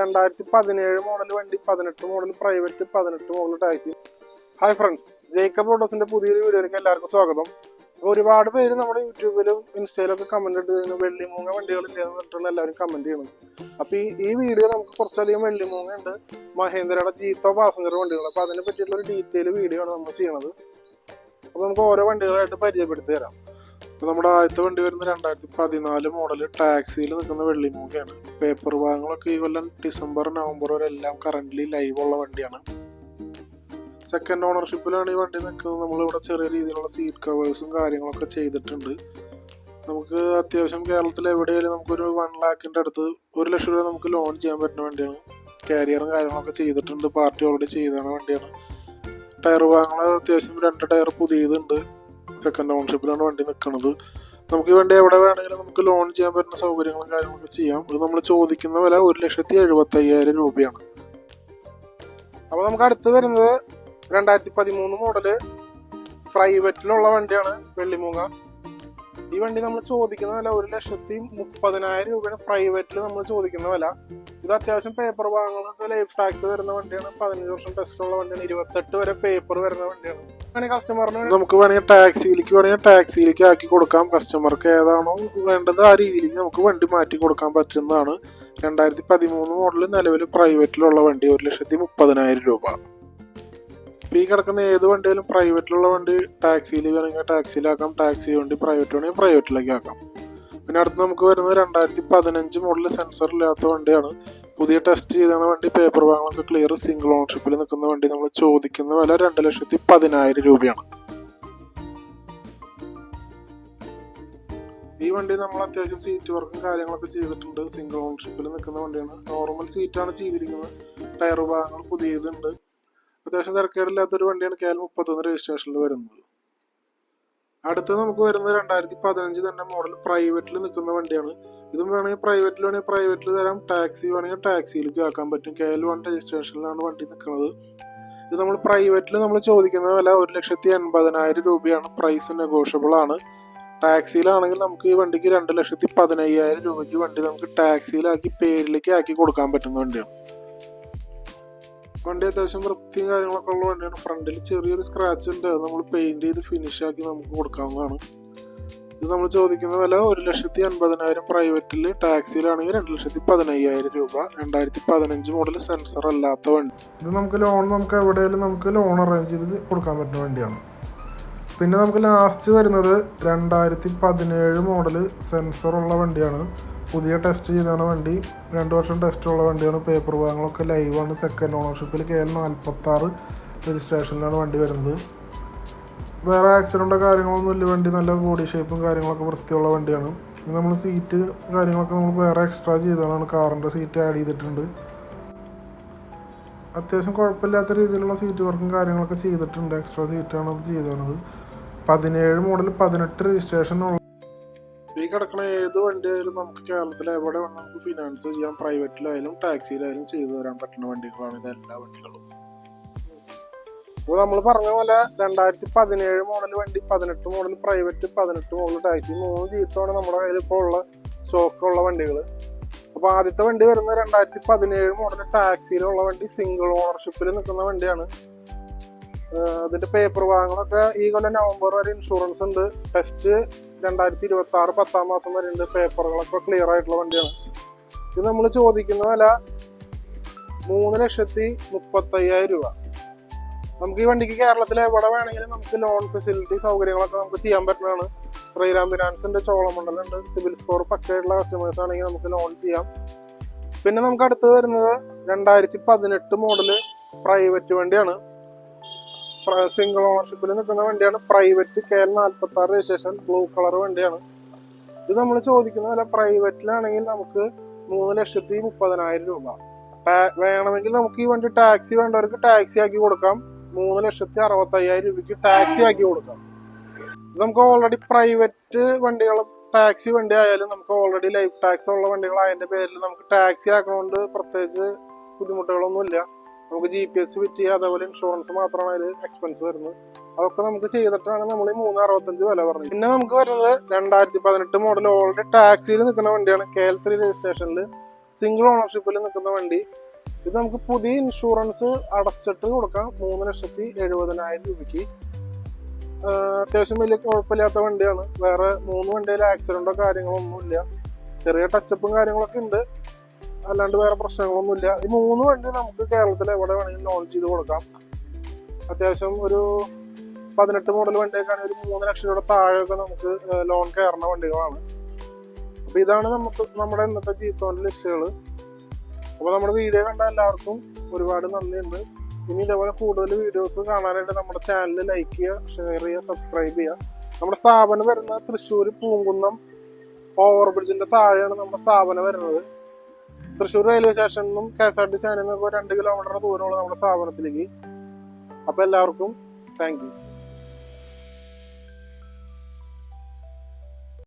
രണ്ടായിരത്തി പതിനേഴ് മോഡൽ വണ്ടി പതിനെട്ട് മോഡൽ പ്രൈവറ്റ് പതിനെട്ട് model taxi hi friends Jacob ഓട്ടോസിന്റെ പുതിയൊരു വീഡിയോയിലേക്ക് എല്ലാവർക്കും സ്വാഗതം. ഒരുപാട് പേര് നമ്മുടെ യൂട്യൂബിലും ഇൻസ്റ്റയിലൊക്കെ കമന്റ് ഇട്ട് തരുന്നു വെള്ളിമൂങ്ങ വണ്ടികളില്ലേ എന്ന് പറഞ്ഞിട്ടുള്ള എല്ലാവരും കമന്റ് ചെയ്യണം. അപ്പൊ ഈ ഈ വീഡിയോ നമുക്ക് കുറച്ചധികം വെള്ളിമൂങ്ങ ഉണ്ട് മഹേന്ദ്രയുടെ ജീത്തോ പാസഞ്ചർ വണ്ടികൾ. അപ്പൊ അതിനെ പറ്റിയിട്ടുള്ള ഒരു ഡീറ്റെയിൽ വീഡിയോ ആണ് നമ്മൾ ചെയ്യണത്. അപ്പൊ നമുക്ക് ഓരോ വണ്ടികളായിട്ട് പരിചയപ്പെടുത്തി തരാം. അപ്പോൾ നമ്മുടെ ആദ്യത്തെ വണ്ടി വരുന്ന രണ്ടായിരത്തി പതിനാല് മോഡൽ ടാക്സിയിൽ നിൽക്കുന്ന വെള്ളിമൂങ്ങയാണ് പേപ്പർ ഭാഗങ്ങളൊക്കെ ഈ കൊല്ലം ഡിസംബർ നവംബർ വരെ എല്ലാം കറന്റ് ലൈവ് ഉള്ള വണ്ടിയാണ്. സെക്കൻഡ് ഓണർഷിപ്പിലാണ് ഈ വണ്ടി നിൽക്കുന്നത്. നമ്മളിവിടെ ചെറിയ രീതിയിലുള്ള സീറ്റ് കവേഴ്സും കാര്യങ്ങളൊക്കെ ചെയ്തിട്ടുണ്ട്. നമുക്ക് അത്യാവശ്യം കേരളത്തിൽ എവിടെയായാലും നമുക്കൊരു വൺ ലാക്കിന്റെ അടുത്ത് ഒരു ലക്ഷം രൂപ നമുക്ക് ലോൺ ചെയ്യാൻ പറ്റുന്ന വണ്ടിയാണ്. കാരിയറും കാര്യങ്ങളൊക്കെ ചെയ്തിട്ടുണ്ട്. പാർട്ടി ഓൾറെഡി ചെയ്താണ് വണ്ടിയാണ്. ടയർ ഭാഗങ്ങൾ അത്യാവശ്യം രണ്ട് ടയർ പുതിയതുണ്ട്. സെക്കൻഡ് ഓണർഷിപ്പിലാണ് വണ്ടി നിൽക്കുന്നത് നമുക്ക് ഈ വണ്ടി എവിടെ വേണമെങ്കിലും നമുക്ക് ലോൺ ചെയ്യാൻ പറ്റുന്ന സൗകര്യങ്ങളും കാര്യങ്ങളൊക്കെ ചെയ്യാം. ഇത് നമ്മൾ ചോദിക്കുന്ന വില ഒരു ലക്ഷത്തി എഴുപത്തി അയ്യായിരം രൂപയാണ്. അപ്പോൾ നമുക്ക് അടുത്ത് വരുന്നത് രണ്ടായിരത്തി പതിമൂന്ന് മോഡൽ പ്രൈവറ്റിലുള്ള വണ്ടിയാണ് വെള്ളിമൂങ്ങ ഈ വണ്ടി നമ്മൾ ചോദിക്കുന്ന വില ഒരു ലക്ഷത്തി മുപ്പതിനായിരം രൂപയാണ്. പ്രൈവറ്റിൽ നമ്മൾ ചോദിക്കുന്ന വില. ഇത് അത്യാവശ്യം പേപ്പർ വാങ്ങുന്ന ലൈഫ് ടാക്സ് വരുന്ന വണ്ടിയാണ്. പതിനഞ്ച് വർഷം ടെസ്റ്റ് ഉള്ള വണ്ടിയാണ്. ഇരുപത്തെട്ട് വരെ പേപ്പർ വരുന്ന വണ്ടിയാണ്. വേണമെങ്കിൽ കസ്റ്റമറിന് നമുക്ക് വേണമെങ്കിൽ ടാക്സിയിലേക്ക് വേണമെങ്കിൽ ടാക്സിയിലേക്ക് ആക്കി കൊടുക്കാം. കസ്റ്റമർക്ക് ഏതാണോ വേണ്ടത് ആ രീതിയിലേക്ക് നമുക്ക് വണ്ടി മാറ്റി കൊടുക്കാൻ പറ്റുന്നതാണ്. രണ്ടായിരത്തി പതിമൂന്ന് മോഡൽ നിലവിൽ പ്രൈവറ്റിലുള്ള വണ്ടി ഒരു ലക്ഷത്തി മുപ്പതിനായിരം രൂപ. ഇപ്പം ഈ കിടക്കുന്ന ഏത് വണ്ടിയാലും പ്രൈവറ്റിലുള്ള വണ്ടി ടാക്സിയിൽ വേണമെങ്കിൽ ടാക്സിയിലാക്കാം ടാക്സി വണ്ടി പ്രൈവറ്റ് വേണമെങ്കിൽ പ്രൈവറ്റിലേക്ക് ആക്കാം. പിന്നെ അടുത്ത് നമുക്ക് വരുന്നത് രണ്ടായിരത്തി പതിനഞ്ച് മോഡൽ സെൻസർ ഇല്ലാത്ത വണ്ടിയാണ്. പുതിയ ടെസ്റ്റ് ചെയ്താണ് വണ്ടി പേപ്പർ ഭാഗങ്ങളൊക്കെ ക്ലിയർ സിംഗിൾ ഓണർഷിപ്പിൽ നിൽക്കുന്ന വണ്ടി നമ്മൾ ചോദിക്കുന്ന വില രണ്ട് ലക്ഷത്തി പതിനായിരം രൂപയാണ്. ഈ വണ്ടി നമ്മൾ അത്യാവശ്യം സീറ്റ് വർക്കും കാര്യങ്ങളൊക്കെ ചെയ്തിട്ടുണ്ട്. സിംഗിൾ ഓണർഷിപ്പിൽ നിൽക്കുന്ന വണ്ടിയാണ്. നോർമൽ സീറ്റാണ് ചെയ്തിരിക്കുന്നത്. ടയർ ഭാഗങ്ങൾ പുതിയതുണ്ട്. അത്യാവശ്യം തിരക്കേടില്ലാത്തൊരു വണ്ടിയാണ്. കെ എൽ മുപ്പത്തൊന്ന് രജിസ്ട്രേഷനിൽ വരുന്നത്. അടുത്ത് നമുക്ക് വരുന്നത് രണ്ടായിരത്തി പതിനഞ്ച് തന്നെ മോഡൽ പ്രൈവറ്റിൽ നിൽക്കുന്ന വണ്ടിയാണ്. ഇതും വേണമെങ്കിൽ പ്രൈവറ്റിൽ വേണമെങ്കിൽ പ്രൈവറ്റിൽ തരാം. ടാക്സി വേണമെങ്കിൽ ടാക്സിയിലേക്ക് ആക്കാൻ പറ്റും. കെ എൽ വൺ രജിസ്ട്രേഷനിലാണ് വണ്ടി നിൽക്കുന്നത്. ഇത് നമ്മൾ പ്രൈവറ്റിൽ നമ്മൾ ചോദിക്കുന്ന വില ഒരു ലക്ഷത്തി എൺപതിനായിരം രൂപയാണ്. പ്രൈസ് നെഗോഷ്യബിൾ ആണ്. ടാക്സിയിലാണെങ്കിൽ നമുക്ക് ഈ വണ്ടിക്ക് രണ്ട് ലക്ഷത്തി പതിനയ്യായിരം രൂപയ്ക്ക് വണ്ടി നമുക്ക് ടാക്സിയിലാക്കി പേരിലേക്ക് ആക്കി കൊടുക്കാൻ പറ്റുന്ന വണ്ടിയാണ്. വണ്ടി അത്യാവശ്യം വൃത്തിയും കാര്യങ്ങളൊക്കെ ഉള്ള വണ്ടിയാണ് ഫ്രണ്ടിൽ ചെറിയൊരു സ്ക്രാച്ച് ഉണ്ട്. അത് നമ്മൾ പെയിന്റ് ചെയ്ത് ഫിനിഷ് ആക്കി നമുക്ക് കൊടുക്കാവുന്നതാണ്. ഇത് നമ്മൾ ചോദിക്കുന്ന വില ഒരു ലക്ഷത്തി അൻപതിനായിരം പ്രൈവറ്റിൽ ടാക്സിയിലാണെങ്കിൽ രണ്ട് ലക്ഷത്തി പതിനയ്യായിരം രൂപ. രണ്ടായിരത്തി പതിനഞ്ച് മോഡൽ സെൻസർ അല്ലാത്ത വണ്ടി. ഇത് നമുക്ക് ലോൺ നമുക്ക് എവിടെയെങ്കിലും നമുക്ക് ലോൺ അറേഞ്ച് ചെയ്ത് കൊടുക്കാൻ പറ്റുന്ന വണ്ടിയാണ്. പിന്നെ നമുക്ക് ലാസ്റ്റ് വരുന്നത് രണ്ടായിരത്തി പതിനേഴ് മോഡൽ ഉള്ള വണ്ടിയാണ്. പുതിയ ടെസ്റ്റ് ചെയ്താണ് വണ്ടി രണ്ട് വർഷം ടെസ്റ്റ് ഉള്ള വണ്ടിയാണ് പേപ്പർ ഭാഗങ്ങളൊക്കെ ലൈവാണ് സെക്കൻഡ് ഓണർഷിപ്പിൽ കെ എൽ നാൽപ്പത്താറ് രജിസ്ട്രേഷനിലാണ് വണ്ടി വരുന്നത്. വേറെ ആക്സിഡന്റോ കാര്യങ്ങളൊന്നും ഇല്ല. വണ്ടി നല്ല ബോഡി ഷേപ്പും കാര്യങ്ങളൊക്കെ വൃത്തിയുള്ള വണ്ടിയാണ്. നമ്മൾ സീറ്റ് കാര്യങ്ങളൊക്കെ നമ്മൾ വേറെ എക്സ്ട്രാ ചെയ്തതാണ്. കാറിന്റെ സീറ്റ് ആഡ് ചെയ്തിട്ടുണ്ട്. അത്യാവശ്യം കുഴപ്പമില്ലാത്ത രീതിയിലുള്ള സീറ്റ് വർക്കും കാര്യങ്ങളൊക്കെ ചെയ്തിട്ടുണ്ട്. എക്സ്ട്രാ സീറ്റാണ് അത് ചെയ്തത് പതിനേഴ് മോഡൽ പതിനെട്ട് രജിസ്ട്രേഷൻ കിടക്കണ ഏത് വണ്ടിയായാലും നമുക്ക് കേരളത്തിൽ എവിടെ വേണം നമുക്ക് ഫിനാൻസ് ചെയ്യാം. പ്രൈവറ്റിലായാലും ടാക്സിയിലായാലും ചെയ്തു തരാൻ പറ്റുന്ന വണ്ടികളാണ് ഇതെല്ലാ വണ്ടികളും. അപ്പോൾ നമ്മൾ പറഞ്ഞ പോലെ രണ്ടായിരത്തി പതിനേഴ് മോഡൽ വണ്ടി പതിനെട്ട് മോഡൽ പ്രൈവറ്റ് പതിനെട്ട് മോഡൽ ടാക്സി മൂന്ന് ജീപ്പാണ് നമ്മുടെ കയ്യിൽ ഇപ്പോൾ ഉള്ള സ്റ്റോക്കുള്ള വണ്ടികൾ അപ്പോൾ ആദ്യത്തെ വണ്ടി വരുന്നത് രണ്ടായിരത്തി പതിനേഴ് മോഡൽ ടാക്സിയിലുള്ള വണ്ടി സിംഗിൾ ഓണർഷിപ്പിൽ നിൽക്കുന്ന വണ്ടിയാണ്. അതിന്റെ പേപ്പർ വാങ്ങണൊക്കെ ഈ കൊല്ലം നവംബർ വരെ ഇൻഷുറൻസ് ഉണ്ട്. ടെസ്റ്റ് രണ്ടായിരത്തി ഇരുപത്തി ആറ് പത്താം മാസം വരെ ഉണ്ട്. പേപ്പറുകളൊക്കെ ക്ലിയർ ആയിട്ടുള്ള വണ്ടിയാണ്. ഇത് നമ്മൾ ചോദിക്കുന്ന വില മൂന്ന് ലക്ഷത്തി മുപ്പത്തയ്യായിരം രൂപ. നമുക്ക് ഈ വണ്ടിക്ക് കേരളത്തിൽ എവിടെ വേണമെങ്കിലും നമുക്ക് ലോൺ ഫെസിലിറ്റി സൗകര്യങ്ങളൊക്കെ നമുക്ക് ചെയ്യാൻ പറ്റുന്നതാണ്. ശ്രീരാം ഫിനാൻസിന്റെ ഉണ്ട് ചോളമണ്ഡലം ഉണ്ട് സിവിൽ സ്കോർ പക്കയുള്ള കസ്റ്റമേഴ്സ് ആണെങ്കിൽ നമുക്ക് ലോൺ ചെയ്യാം. പിന്നെ നമുക്ക് അടുത്ത് വരുന്നത് രണ്ടായിരത്തി പതിനെട്ട് മോഡൽ പ്രൈവറ്റ് വണ്ടിയാണ്. സിംഗിൾ ഓണർഷിപ്പിൽ നിൽക്കുന്ന വണ്ടിയാണ് പ്രൈവറ്റ് കെ എൽ നാൽപ്പത്തി ആറ് രജിസ്ട്രേഷൻ ബ്ലൂ കളർ വണ്ടിയാണ്. ഇത് നമ്മൾ ചോദിക്കുന്ന വില പ്രൈവറ്റിലാണെങ്കിൽ നമുക്ക് മൂന്ന് ലക്ഷത്തി മുപ്പതിനായിരം രൂപ. വേണമെങ്കിൽ നമുക്ക് ഈ വണ്ടി ടാക്സി വേണ്ടവർക്ക് ടാക്സി ആക്കി കൊടുക്കാം. മൂന്ന് ലക്ഷത്തി അറുപത്തി അയ്യായിരം രൂപയ്ക്ക് ടാക്സി ആക്കി കൊടുക്കാം. നമുക്ക് ഓൾറെഡി പ്രൈവറ്റ് വണ്ടികളും ടാക്സി വണ്ടി ആയാലും നമുക്ക് ഓൾറെഡി ലൈഫ് ടാക്സ് ഉള്ള വണ്ടികൾ അതിന്റെ പേരിൽ നമുക്ക് ടാക്സി ആക്കുന്നതുകൊണ്ട് പ്രത്യേകിച്ച് ബുദ്ധിമുട്ടുകളൊന്നുമില്ല. നമുക്ക് ജി പി എസ് ഫിറ്റ് ചെയ്യുക അതേപോലെ ഇൻഷുറൻസ് മാത്രമാണ് അതിൽ എക്സ്പെൻസ് വരുന്നത്. അതൊക്കെ നമുക്ക് ചെയ്തിട്ടാണ് നമ്മൾ ഈ മൂന്ന് അറുപത്തഞ്ച് വില പറഞ്ഞത്. പിന്നെ നമുക്ക് വരുന്നത് രണ്ടായിരത്തി പതിനെട്ട് മോഡൽ ഓൾറെഡി ടാക്സിയിൽ നിൽക്കുന്ന വണ്ടിയാണ്. കെ എൽ ത്രീ രജിസ്ട്രേഷനിൽ സിംഗിൾ ഓണർഷിപ്പിൽ നിൽക്കുന്ന വണ്ടി. ഇത് നമുക്ക് പുതിയ ഇൻഷുറൻസ് അടച്ചിട്ട് കൊടുക്കാം. മൂന്ന് ലക്ഷത്തി എഴുപതിനായിരം രൂപയ്ക്ക്. അത്യാവശ്യം വലിയ കുഴപ്പമില്ലാത്ത വണ്ടിയാണ്. വേറെ മൂന്ന് വണ്ടിയിൽ ആക്സിഡന്റോ കാര്യങ്ങളോ ഒന്നുമില്ല ചെറിയ ടച്ചപ്പും കാര്യങ്ങളൊക്കെ ഉണ്ട്. അല്ലാണ്ട് വേറെ പ്രശ്നങ്ങളൊന്നുമില്ല. ഈ മൂന്ന് വണ്ടി നമുക്ക് കേരളത്തിൽ എവിടെ വേണമെങ്കിലും ലോഞ്ച് ചെയ്ത് കൊടുക്കാം. അത്യാവശ്യം ഒരു പതിനെട്ട് മോഡൽ വണ്ടിയൊക്കെയാണ് ഒരു മൂന്ന് ലക്ഷം രൂപയുടെ താഴെയൊക്കെ നമുക്ക് ലോൺ കയറുന്ന വണ്ടികളാണ്. അപ്പൊ ഇതാണ് നമുക്ക് നമ്മുടെ ഇന്നത്തെ ജീത്തോന്റെ ലിസ്റ്റുകൾ അപ്പോൾ നമ്മുടെ വീഡിയോ കണ്ട എല്ലാവർക്കും ഒരുപാട് നന്ദിയുണ്ട്. ഇനി ഇതേപോലെ കൂടുതൽ വീഡിയോസ് കാണാനായിട്ട് നമ്മുടെ ചാനൽ ലൈക്ക് ചെയ്യുക ഷെയർ ചെയ്യുക സബ്സ്ക്രൈബ് ചെയ്യുക. നമ്മുടെ സ്ഥാപനം വരുന്നത് തൃശ്ശൂർ പൂങ്കുന്നം ഓവർ ബ്രിഡ്ജിന്റെ താഴെയാണ് നമ്മുടെ സ്ഥാപനം വരുന്നത്. തൃശ്ശൂർ റെയിൽവേ സ്റ്റേഷനിൽ നിന്നും K S R T C നിന്നൊക്കെ രണ്ട് കിലോമീറ്റർ ദൂരമുള്ള നമ്മുടെ സ്ഥാപനത്തിലേക്ക്. അപ്പൊ എല്ലാവർക്കും താങ്ക് യു